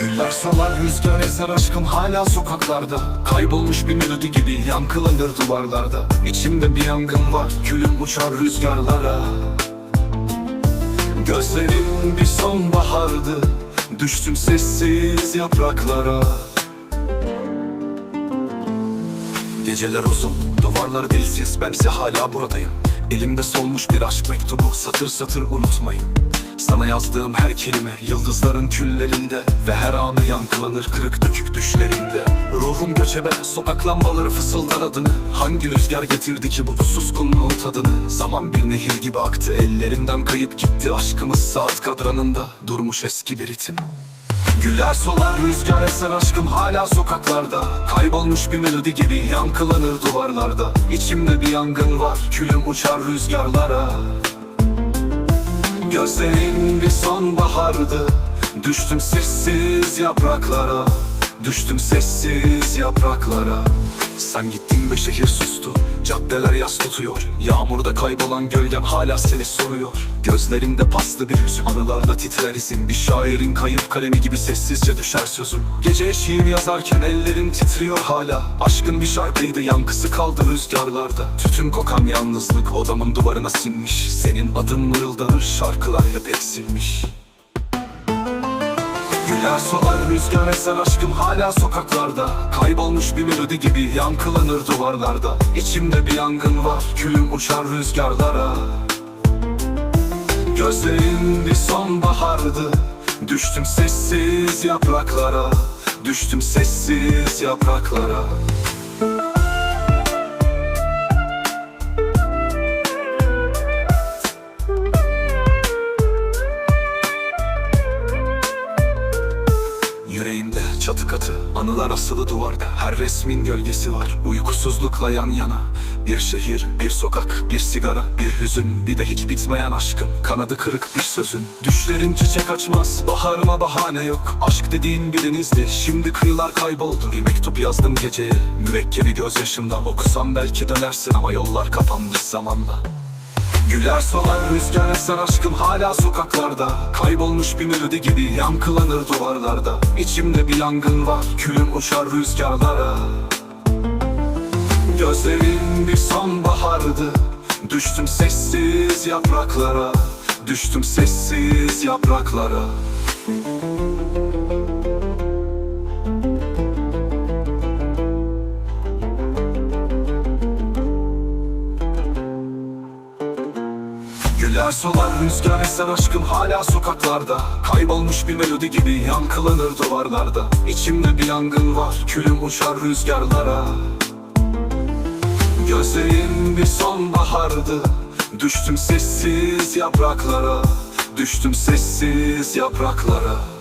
Güller salar rüzgar eser aşkım hala sokaklarda. Kaybolmuş bir melodi gibi yankılanır duvarlarda. İçimde bir yangın var külüm uçar rüzgarlara. Gözlerim bir sonbahardı Düştüm sessiz yapraklara. Geceler uzun, duvarlar dilsiz Bense hala buradayım. Elimde solmuş bir aşk mektubu Satır satır unutmayın Sana yazdığım her kelime Yıldızların küllerinde Ve her anı yankılanır kırık dökük düşlerinde. Ruhum göçebe Sokak lambaları fısıldar adını. Hangi rüzgar getirdi ki bu suskunluğun tadını? Zaman bir nehir gibi aktı Ellerimden kayıp gitti Aşkımız saat kadranında. Durmuş eski bir ritim. Güller solar rüzgar eser aşkım hala sokaklarda. Kaybolmuş bir melodi gibi yankılanır duvarlarda. İçimde bir yangın var külüm uçar rüzgarlara Gözlerin bir sonbahardı. Düştüm sessiz yapraklara. Düştüm sessiz yapraklara. Sen gittin ve şehir sustu Caddeler yas tutuyor. Yağmurda kaybolan gölgem hala seni soruyor. Gözlerinde paslı bir hüzün Anılarda titrer izin. Bir şairin kayıp kalemi gibi sessizce düşer sözüm. Geceye şiir yazarken ellerin titriyor hala. Aşkın bir şarkıydı yankısı kaldı rüzgarlarda. Tütün kokan yalnızlık odamın duvarına sinmiş. Senin adın mırıldanır şarkılar hep eksilmiş Güller solar rüzgar eser aşkım hala sokaklarda. Kaybolmuş bir melodi gibi yankılanır duvarlarda. İçimde bir yangın var külüm uçar rüzgarlara. Gözlerin bir sonbahardı. Düştüm sessiz yapraklara. Düştüm sessiz yapraklara Çatı katı. Anılar asılı duvarda Her resmin gölgesi var. Uykusuzlukla yan yana Bir şehir, bir sokak, bir sigara, bir hüzün Bir de hiç bitmeyen aşkın. Kanadı kırık bir sözün. Düşlerin çiçek açmaz Baharıma bahane yok. Aşk dediğin bir denizdi Şimdi kıyılar kayboldu. Bir mektup yazdım geceye Mürekkebi gözyaşımda Okusam belki dönersin Ama yollar kapanmış zamanla Güller solar rüzgar eser aşkım hala sokaklarda. Kaybolmuş bir melodi gibi yankılanır duvarlarda. İçimde bir yangın var külüm uçar rüzgarlara. Gözlerin bir sonbahardı. Düştüm sessiz yapraklara. Düştüm sessiz yapraklara Güller solar rüzgar eser aşkım hala sokaklarda. Kaybolmuş bir melodi gibi yankılanır duvarlarda. İçimde bir yangın var külüm uçar rüzgarlara. Gözlerin bir sonbahardı. Düştüm sessiz yapraklara. Düştüm sessiz yapraklara